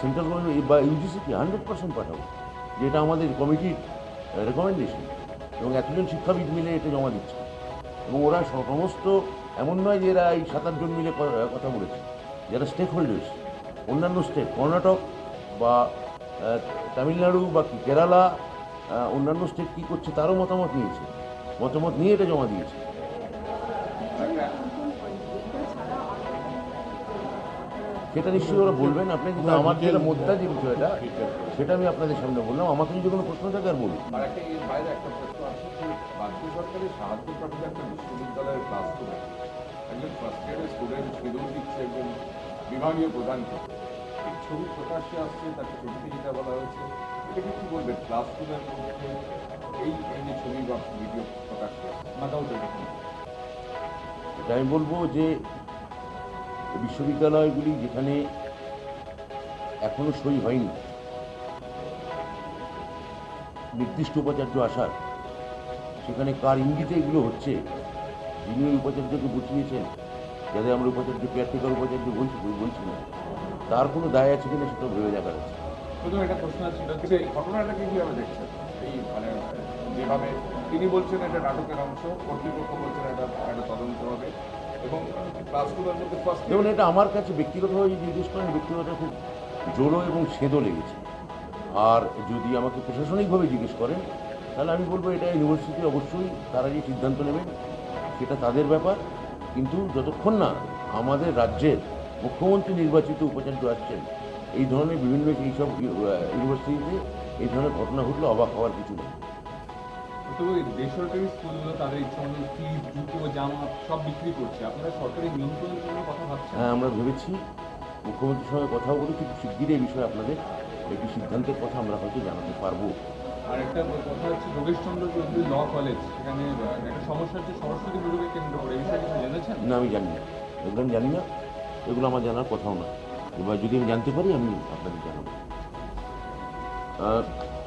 Central government বা ইউজিসিকে hundred percent পাঠাবো, যেটা আমাদের কমিটির রেকমেন্ডেশন এবং এতজন শিক্ষাবিদ মিলে এটা জমা দিচ্ছে। এবং ওরা সমস্ত, এমন নয় যে এরা এই সাত আটজন মিলে কথা বলেছে। যারা স্টেক হোল্ডার্স অন্যান্য স্টেট কর্ণাটক বা তামিলনাড়ু বা কেরালা অন্যান্য স্টেট কী করছে, তারও মতামত নিয়েছে। মতামত নিয়ে এটা জমা দিয়েছে। সেটা নিশ্চয়ই ওরা বলবেন আপনি কিন্তু আমার যেটা মোদ্দা যে বিষয়টা সেটা আমি আপনাদের সামনে বললাম। আমাকে যদি কোনো প্রশ্ন থাকে আর বলুন। আর একটা এর বাইরে একটা প্রশ্ন আছে যে সরকারের সাহায্য প্রাপ্ত একটা বিশ্ববিদ্যালয়ের ক্লাস স্টুডেন্ট একজন ফার্স্ট ইয়ারের স্টুডেন্ট শিডিউল দিচ্ছে একজন বিভাগীয় প্রধানকে এই ছবি প্রকাশ্যে আসছে তাকে ছবিতে যেটা বলা হয়েছে এটাকে কি মধ্যে এই এই যে ছবি বা ভিডিও প্রকাশ্যে মাথাও আমি বলব যে বিশ্ববিদ্যালয়গুলি যেখানে এখনও সই হয়নি। নির্দিষ্ট উপাচার্য আসার, সেখানে কার ইঙ্গিতে এগুলো হচ্ছে, যিনি ওই উপাচার্যকে বুঝিয়েছেন যাতে আমরা উপাচার্য কেয়ারটেকার উপাচার্য বলছি বলছি না, তার কোনো দায় আছে কিনা সেটা ভেবে শুধু একটা প্রশ্ন এই মানে যেভাবে তিনি বলছেন এটা নাটকের অংশ, কর্তৃপক্ষ বলছেন এটা একটা তদন্ত হবে। এবং যেমন এটা আমার কাছে ব্যক্তিগতভাবে যদি জিজ্ঞেস করেন, ব্যক্তিগত খুব জোরো এবং সেদো লেগেছে। আর যদি আমাকে প্রশাসনিকভাবে জিজ্ঞেস করেন, তাহলে আমি বলব এটা ইউনিভার্সিটি অবশ্যই তারা যে সিদ্ধান্ত নেবেন, সেটা তাদের ব্যাপার। কিন্তু যতক্ষণ না আমাদের রাজ্যের মুখ্যমন্ত্রী নির্বাচিত উপাচার্য আসছেন, এই ধরনের বিভিন্ন এইসব ইউনিভার্সিটিতে এই ধরনের ঘটনা ঘটলে অবাক হওয়ার কিছু নেই। তো ওই বেসরকারি স্কুলগুলো তাদের ইচ্ছা মতো ফিজ জুতো জামা সব বিক্রি করছে। আপনারা সরকারি নিয়ন্ত্রণের জন্য কথা ভাবছেন? হ্যাঁ আমরা ভেবেছি। মুখ্যমন্ত্রীর সঙ্গে কথাও বলেছি খুব শিগগিরই এই বিষয়ে আপনাদের একটি সিদ্ধান্তের কথা আমরা হয়তো জানাতে পারব। আর একটা কথা হচ্ছে যোগেশচন্দ্র চৌধুরী ল কলেজ সেখানে একটা সমস্যা হচ্ছে সরস্বতী পুজোকে কেন্দ্র করে এই বিষয়ে কিছু জেনেছেন? না আমি জানি না। এগুলো আমি জানি না। এগুলো আমার জানার কথাও না। এবার যদি আমি জানতে পারি আমি আপনাদের জানাব।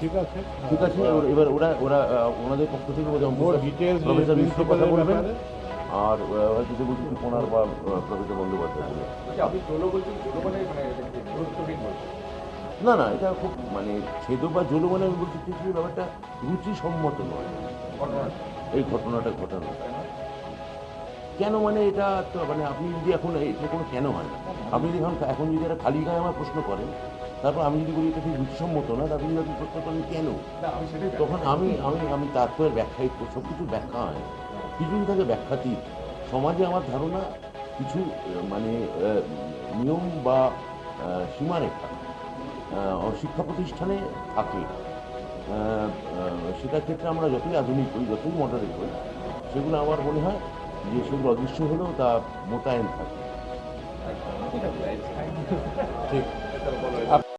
ঠিক আছে। ঠিক আছে এবার- ওরা ওরা ওনাদের পক্ষ থেকে প্রফেসর মিশ্র কথা বলবেন। আর হয়তো যে বলছি ওনার বা প্রফেসর বন্দ্যোপাধ্যায় জোলো মানে মানে না না এটা খুব মানে ছেদ বা জোলো মানে আমি বলছি এই ব্যাপারটা রুচিসম্মত নয়। ঘটনা। এই ঘটনাটা ঘটানো। কেন মানে এটা তো মানে আপনি যদি এখন এটা কোনো কেন হয় না? আপনি যদি এখন এখন যদি একটা খালি গায়ে আমার প্রশ্ন করেন তারপর আমি যদি বলি এটা ঠিক রুচিসম্মত না তারপর যদি আপনি প্রশ্ন করেন কেন? তখন আমি আমি আমি তারপরে ব্যাখ্যাই সব কিছু ব্যাখ্যা হয়। কিছুই থাকে ব্যাখ্যাতীত সমাজে আমার ধারণা কিছু মানে নিয়ম বা সীমারেখা শিক্ষা প্রতিষ্ঠানে থাকে। সেটার ক্ষেত্রে আমরা যতই আধুনিক হই যতই মডারেট হই সেগুলো আমার মনে হয় যে সেগুলো অদৃশ্য হলেও তা মোতায়েন থাকে। ঠিক। আছে ঠিক